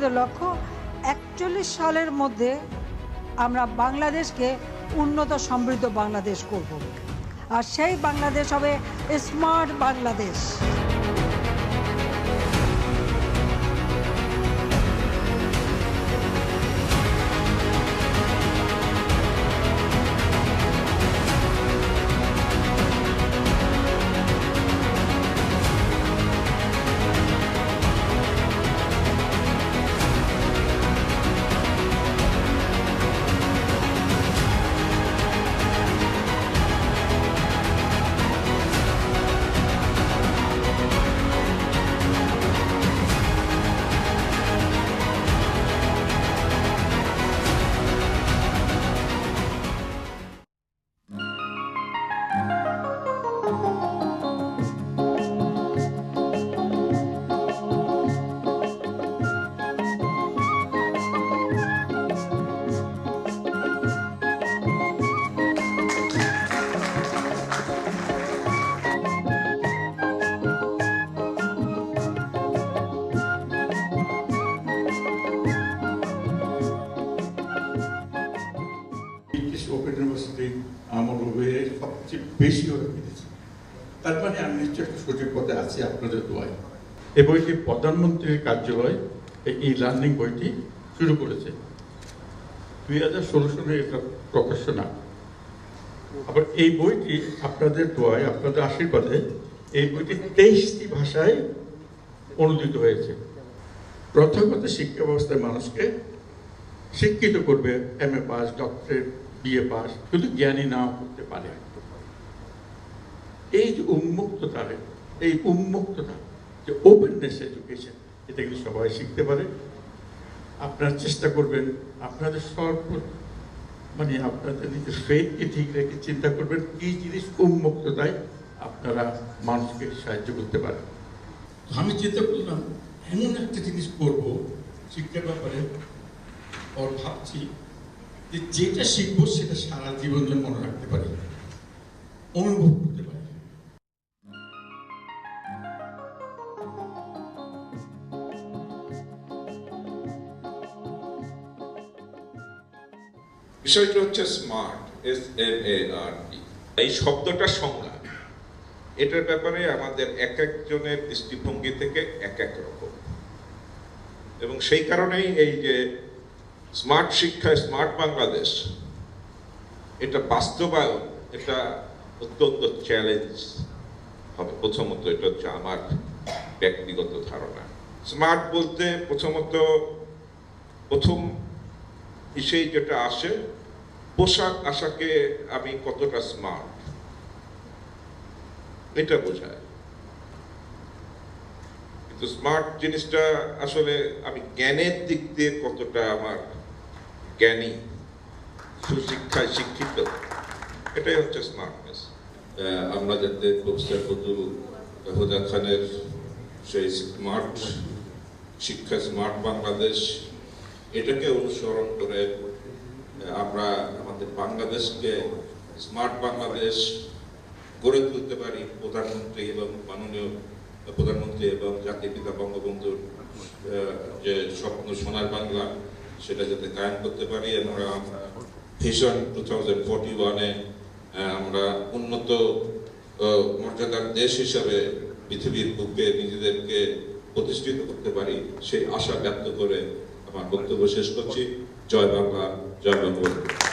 আমাদের লক্ষ্য একচল্লিশ সালের মধ্যে আমরা বাংলাদেশকে উন্নত সমৃদ্ধ বাংলাদেশ করব। আর সেই বাংলাদেশ হবে স্মার্ট বাংলাদেশ। ওপেন ইউনিভার্সিটি ওয়ের সবচেয়ে বেশি ওরা পেরেছে তার মানে আমি নিশ্চয় একটা সঠিক পথে আছি আপনাদের দোয়ায়। এই বইটি প্রধানমন্ত্রীর কার্যালয়, এই লার্নিং বইটি শুরু করেছে। দুই হাজার ষোলো সনে এটা প্রকাশনা আবার এই বইটি আপনাদের দোয়ায়, আপনাদের আশীর্বাদে এই বইটি তেইশটি ভাষায় অনুদিত হয়েছে। প্রথাগত শিক্ষা ব্যবস্থায় মানুষকে শিক্ষিত করবে M A pass doctorate BA pass, শুধু জ্ঞানী নাও করতে পারে এই যে উন্মুক্ততা এই উন্মুক্ততা, যে ওপেননেস এডুকেশন এটা কিন্তু সবাই শিখতে পারে। আপনারা চেষ্টা করবেন, আপনাদের সর্ব মানে আপনাদের নিজের ফেথকে ঠিক রেখে চিন্তা করবেন, কি জিনিস উন্মুক্ততায় আপনারা মানুষকে সাহায্য করতে পারেন। আমি চিন্তা করলাম, এমন একটা জিনিস করব, শিক্ষার ব্যাপারে ওর ভাবছি যে যেটা শিখব সেটা সারা জীবন ধরে মনে রাখতে পারি, অনুভব করতে পারি। বিষয়টি হচ্ছে smart S M A R T এই শব্দটা সংজ্ঞা। এটার ব্যাপারে আমাদের এক একজনের দৃষ্টিভঙ্গি থেকে এক এক রকম। এবং সেই কারণেই এই যে স্মার্ট শিক্ষা স্মার্ট বাংলাদেশ, এটা বাস্তবায়ন, এটা অত্যন্ত চ্যালেঞ্জ হবে। প্রথমত এটা হচ্ছে আমার ব্যক্তিগত ধারণা। স্মার্ট বলতে প্রথমত প্রথম বিষয় যেটা আসে, পোশাক আশাকে আমি কতটা স্মার্ট এটা বোঝায়। কিন্তু স্মার্ট জিনিসটা আসলে আমি জ্ঞানের দিক দিয়ে কতটা আমার জ্ঞানী, সুশিক্ষায় শিক্ষিত, এটাই হচ্ছে স্মার্টনেস আমরা যাতে প্রফেসর হুদা খানের সেই স্মার্ট শিক্ষা স্মার্ট বাংলাদেশ, এটাকে অনুসরণ করে আমরা আমাদের বাংলাদেশকে স্মার্ট বাংলাদেশ গড়ে তুলতে পারি প্রধানমন্ত্রী এবং মাননীয়, প্রধানমন্ত্রী এবং জাতির পিতা বঙ্গবন্ধুর যে স্বপ্ন সোনার বাংলা সেটা যাতে কায়েম করতে পারি আমরা ভিশন টু থাউজেন্ড ফোর্টি ওয়ানে আমরা উন্নত মর্যাদার দেশ হিসাবে পৃথিবীর বুকে নিজেদেরকে প্রতিষ্ঠিত করতে পারি সেই আশা ব্যক্ত করে আমার বক্তব্য শেষ করছি। জয় বাংলা, জয় বঙ্গবন্ধু।